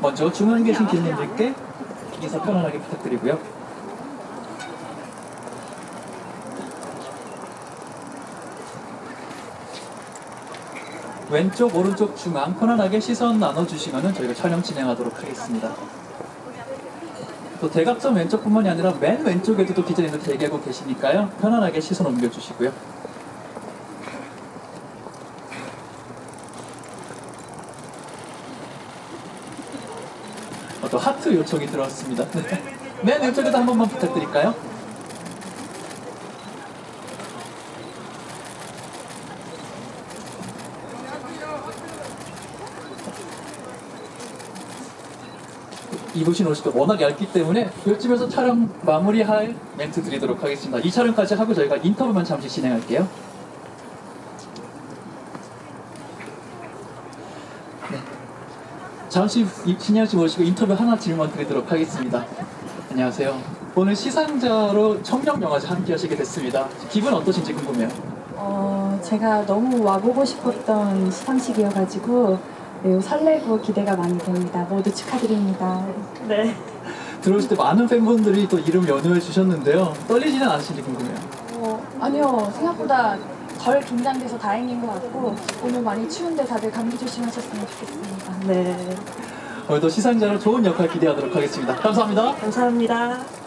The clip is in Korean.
먼저 중앙에 계신 기자님들께 인사 편안하게 부탁드리고요. 왼쪽, 오른쪽, 중앙 편안하게 시선 나눠주시면 저희가 촬영 진행하도록 하겠습니다. 또 대각선 왼쪽뿐만이 아니라 맨 왼쪽에도 또 기자님들 대기하고 계시니까요. 편안하게 시선 옮겨주시고요. 또 하트 요청이 들어왔습니다. 네. 맨 왼쪽에도 한 번만 부탁드릴까요? 입으신 옷이 또 워낙 얇기 때문에 요쯤에서 촬영 마무리할 멘트 드리도록 하겠습니다. 이 촬영까지 하고 저희가 인터뷰만 잠시 진행할게요. 잠시 이- 신양 씨 모시고 인터뷰 하나 질문 드리도록 하겠습니다. 안녕하세요. 오늘 시상자로 청룡영화제 함께 하시게 됐습니다. 기분 어떠신지 궁금해요. 어, 제가 너무 와보고 싶었던 시상식이어가지고 매우 설레고 기대가 많이 됩니다. 모두 축하드립니다. 네. 들어오실 때 많은 팬분들이 또 이름 연호해 주셨는데요. 떨리지는 않으신지 궁금해요. 어, 아니요, 생각보다 덜 긴장돼서 다행인 것 같고 오늘 많이 추운데 다들 감기 조심하셨으면 좋겠습니다. 네. 오늘도 시상자로 좋은 역할 기대하도록 하겠습니다. 감사합니다. 감사합니다.